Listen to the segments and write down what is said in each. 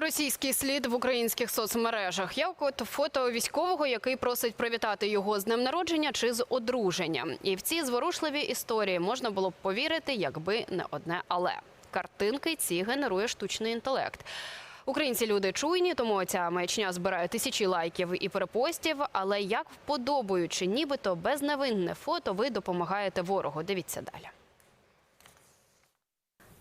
Російський слід в українських соцмережах. Як от фото військового, який просить привітати його з днем народження чи з одруженням. І в ці зворушливі історії можна було б повірити, якби не одне але. Картинки ці генерує штучний інтелект. Українці люди чуйні, тому ця маячня збирає тисячі лайків і перепостів. Але як вподобуючи, нібито безневинне фото, ви допомагаєте ворогу. Дивіться далі.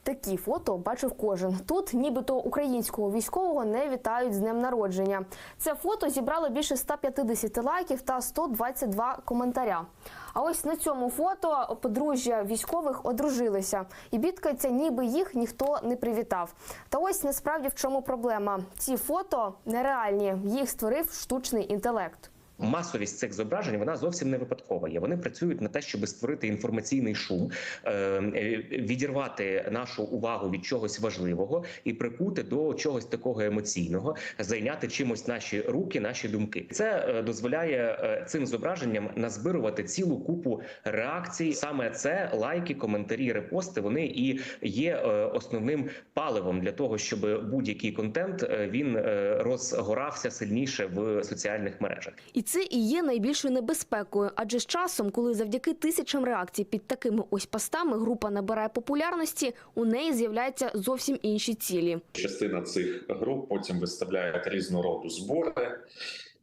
Такі фото бачив кожен. Тут нібито українського військового не вітають з днем народження. Це фото зібрало більше 150 лайків та 122 коментаря. А ось на цьому фото подружжя військових одружилися і бідкаються, ніби їх ніхто не привітав. Та ось насправді в чому проблема. Ці фото нереальні. Їх створив штучний інтелект. Масовість цих зображень вона зовсім не випадкова є. Вони працюють на те, щоб створити інформаційний шум, е, е, відірвати нашу увагу від чогось важливого і прикути до чогось такого емоційного, зайняти чимось наші руки, наші думки. Це е, дозволяє е, цим зображенням назбирувати цілу купу реакцій. Саме це лайки, коментарі, репости. Вони і є основним паливом для того, щоб будь-який контент він розгорався сильніше в соціальних мережах. Це і є найбільшою небезпекою, адже з часом, коли завдяки тисячам реакцій під такими ось постами група набирає популярності, у неї з'являються зовсім інші цілі. частина цих груп потім виставляє різного роду збори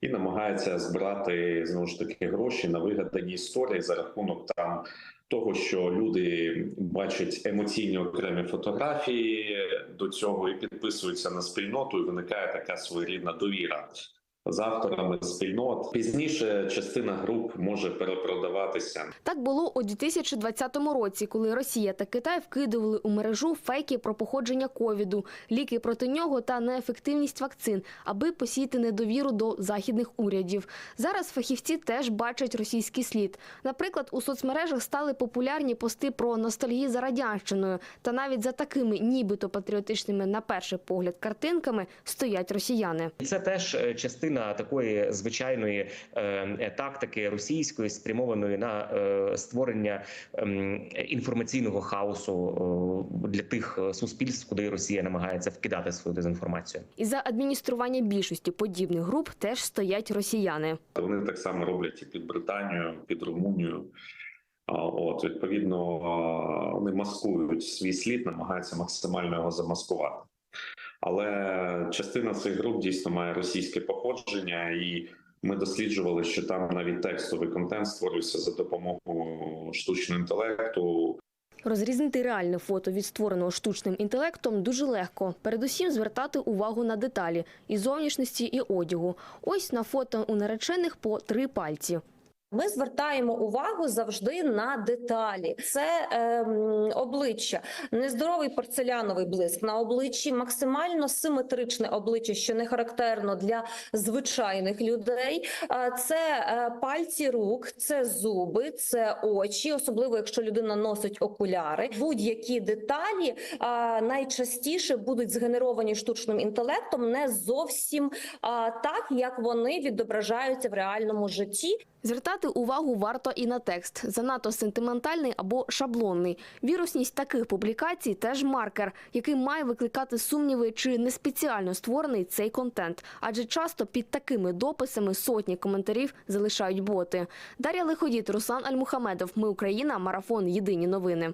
і намагається збирати знову ж таки гроші на вигадані історії за рахунок там того, що люди бачать емоційні окремі фотографії до цього і підписуються на спільноту, і виникає така своєрідна довіра. З авторами спільнот пізніше частина груп може перепродаватися Так було у 2020 році, коли Росія та Китай вкидували у мережу фейки про походження ковіду, ліки проти нього та неефективність вакцин, аби посіяти недовіру до західних урядів. Зараз фахівці теж бачать російський слід. Наприклад, у соцмережах стали популярні пости про ностальгію за радянщиною, та навіть за такими, нібито патріотичними на перший погляд картинками стоять росіяни. Це теж е, частина такої звичайної е, тактики російської, спрямованої на е, створення ем, інформаційного хаосу е, для тих е, суспільств, куди Росія намагається вкидати свою дезінформацію. І за адміністрування більшості подібних груп теж стоять росіяни. Вони так само роблять і під Британію, під Румунію. А, От відповідно вони маскують свій слід, намагаються максимально його замаскувати. Але частина цих груп дійсно має російське походження, і ми досліджували, що там навіть текстовий контент створюється за допомогою штучного інтелекту, Розрізнити реальне фото від створеного штучним інтелектом дуже легко. Передусім звертати увагу на деталі і зовнішності, і одягу. Ось на фото у наречених по три пальці. Ми звертаємо увагу завжди на деталі. Це ем, обличчя, нездоровий порцеляновий блиск на обличчі, максимально симетричне обличчя, що не характерно для звичайних людей. А Це е, пальці рук, це зуби, це очі, особливо якщо людина носить окуляри. Будь-які деталі а, найчастіше будуть згенеровані штучним інтелектом, не зовсім а, так, як вони відображаються в реальному житті. Звертати увагу варто і на текст. Занадто сентиментальний або шаблонний. Вірусність таких публікацій теж маркер, який має викликати сумніви, чи не спеціально створений цей контент. Адже часто під такими дописами сотні коментарів залишають боти. Дар'я Лиходіт, Руслан Альмухамедов. Ми Україна. Марафон. Єдині новини.